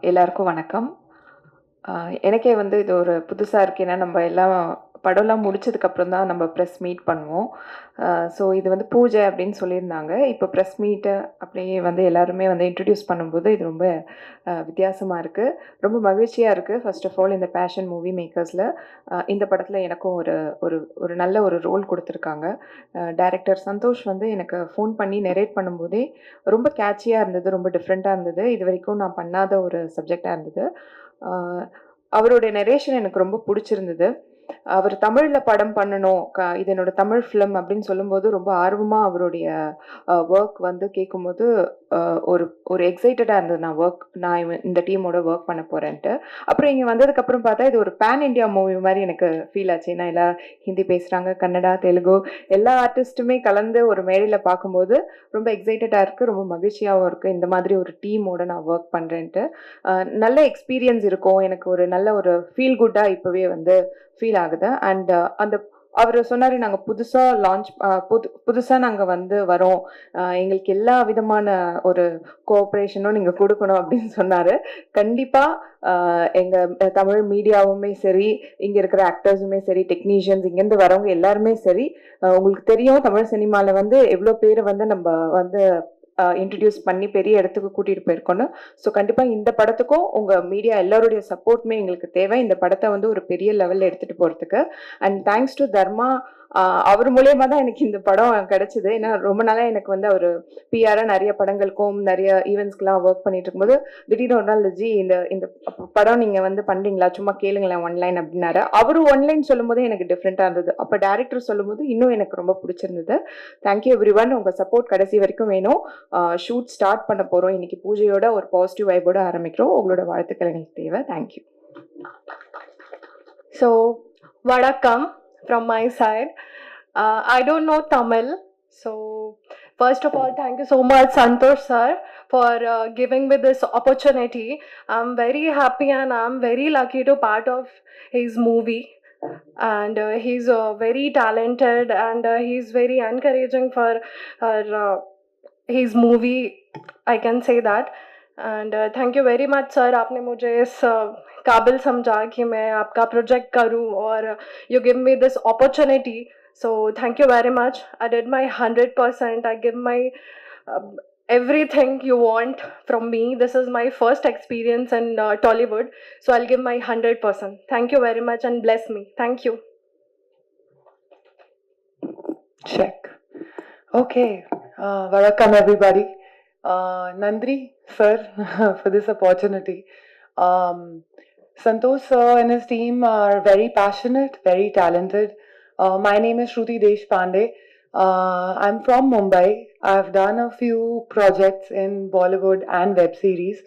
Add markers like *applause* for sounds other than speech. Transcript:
எல்லாருக்கும் வணக்கம். எனக்கே வந்து இது ஒரு புதுசாக இருக்கு. ஏன்னா நம்ம எல்லாம் படம்லாம் முடிச்சதுக்கப்புறம் தான் நம்ம ப்ரெஸ் மீட் பண்ணுவோம். ஸோ இது வந்து பூஜை அப்படின்னு சொல்லியிருந்தாங்க. இப்போ ப்ரெஸ் மீட்டு அப்படியே வந்து எல்லாருமே வந்து இன்ட்ரடியூஸ் பண்ணும்போது இது ரொம்ப வித்தியாசமாக இருக்குது ரொம்ப மகிழ்ச்சியாக இருக்குது ஃபர்ஸ்ட் ஆஃப் ஆல் இந்த பேஷன் மூவி மேக்கர்ஸில் இந்த படத்தில் எனக்கும் ஒரு ஒரு ஒரு நல்ல ஒரு ரோல் கொடுத்துருக்காங்க. டைரக்டர் சந்தோஷ் வந்து எனக்கு ஃபோன் பண்ணி நெரேட் பண்ணும்போதே ரொம்ப கேட்சியாக இருந்தது ரொம்ப டிஃப்ரெண்ட்டாக இருந்தது. இது வரைக்கும் நான் பண்ணாத ஒரு சப்ஜெக்டாக இருந்தது. அவருடைய நெரேஷன் எனக்கு ரொம்ப பிடிச்சிருந்தது. அவர் தமிழில் படம் பண்ணணும் க இது என்னோட தமிழ் ஃபிலிம் அப்படின்னு சொல்லும்போது ரொம்ப ஆர்வமாக அவருடைய ஒர்க் வந்து கேட்கும்போது ஒரு ஒரு எக்ஸைட்டடாக இருந்தது. நான் ஒர்க் நான் இந்த டீமோட ஒர்க் பண்ண போகிறேன்ட்டு அப்புறம் இங்கே வந்ததுக்கப்புறம் பார்த்தா இது ஒரு பேன் இண்டியா மூவி மாதிரி எனக்கு ஃபீல் ஆச்சு. ஏன்னா எல்லாம் ஹிந்தி பேசுகிறாங்க கன்னடா தெலுங்கு எல்லா ஆர்டிஸ்ட்டுமே கலந்து ஒரு மேடையில் பார்க்கும்போது ரொம்ப எக்ஸைட்டடாக இருக்குது ரொம்ப மகிழ்ச்சியாகவும் இருக்குது இந்த மாதிரி ஒரு டீமோட நான் ஒர்க் பண்ணுறேன்ட்டு நல்ல எக்ஸ்பீரியன்ஸ் இருக்கும். எனக்கு ஒரு நல்ல ஒரு ஃபீல் குட்டாக இப்போவே வந்து ஃபீல் ஆகுது. அண்ட் uh, அந்த அவர் சொன்னார் நாங்கள் புதுசாக லான்ச் புது புதுசாக நாங்கள் வந்து வரோம். எங்களுக்கு எல்லா விதமான ஒரு கோஆப்ரேஷனும் நீங்கள் கொடுக்கணும் அப்படின்னு சொன்னார். கண்டிப்பாக எங்கள் தமிழ் மீடியாவுமே சரி இங்கே இருக்கிற ஆக்டர்ஸுமே சரி டெக்னீஷியன்ஸ் இங்கேருந்து வரவங்க எல்லாருமே சரி உங்களுக்கு தெரியும் தமிழ் சினிமாவில் வந்து எவ்வளோ பேர் வந்து நம்ம வந்து இன்ட்ரடியூஸ் பண்ணி பெரிய இடத்துக்கு கூட்டிகிட்டு போயிருக்கோன்னு ஸோ கண்டிப்பாக இந்த படத்துக்கும் உங்கள் மீடியா எல்லாருடைய சப்போர்ட்டுமே எங்களுக்கு தேவை. இந்த படத்தை வந்து ஒரு பெரிய லெவலில் எடுத்துகிட்டு போகிறதுக்கு அண்ட் தேங்க்ஸ் டு தர்மா அவர் மூலியமா தான் எனக்கு இந்த படம் கிடைச்சது. ஏன்னா ரொம்ப நாளாக எனக்கு வந்து அவர் பிஆராக நிறைய படங்களுக்கும் நிறைய ஈவெண்ட்ஸ்க்கெலாம் ஒர்க் பண்ணிட்டு இருக்கும்போது திடீர்னு ஒரு நாள் ஜி இந்த இந்த படம் நீங்கள் வந்து பண்ணுறீங்களா சும்மா கேளுங்களேன் ஒன்லைன் அப்படின்னாரு. அவர் ஒன்லைன் சொல்லும்போது எனக்கு டிஃப்ரெண்ட்டாக இருந்தது. அப்போ டேரக்டர் சொல்லும்போது இன்னும் எனக்கு ரொம்ப பிடிச்சிருந்தது. தேங்க்யூ எவ்ரி ஒன் உங்கள் சப்போர்ட் கடைசி வரைக்கும் வேணும். ஷூட் ஸ்டார்ட் பண்ண போகிறோம் இன்னைக்கு பூஜையோட ஒரு பாசிட்டிவ் வைபோட ஆரம்பிக்கிறோம். உங்களோட வாழ்த்துக்கள் எங்களுக்கு தேவை. தேங்க்யூ ஸோ வணக்கம். From my side. Uh, I don't know Tamil. So, first of all, thank you so much, Santosh sir, for uh, giving me this opportunity. I'm very happy and I'm very lucky to part of his movie. And uh, he's uh, very talented and uh, he's very encouraging for uh, his movie. I can say that. And thank you very much sir आपने मुझे इस काबिल समझा कि मैं आपका project करूँ और you give me this opportunity so thank you very much I did my hundred percent I give my everything you want from me this is my first experience in Tollywood so I give my hundred percent thank you very much and bless me thank you check okay welcome everybody Uh, Nandri sir *laughs* for this opportunity. Um, Santosh sir and his team are very passionate, very talented. Uh, my name is Shruti Deshpande. Uh, I'm from Mumbai. I've done a few projects in Bollywood and web series.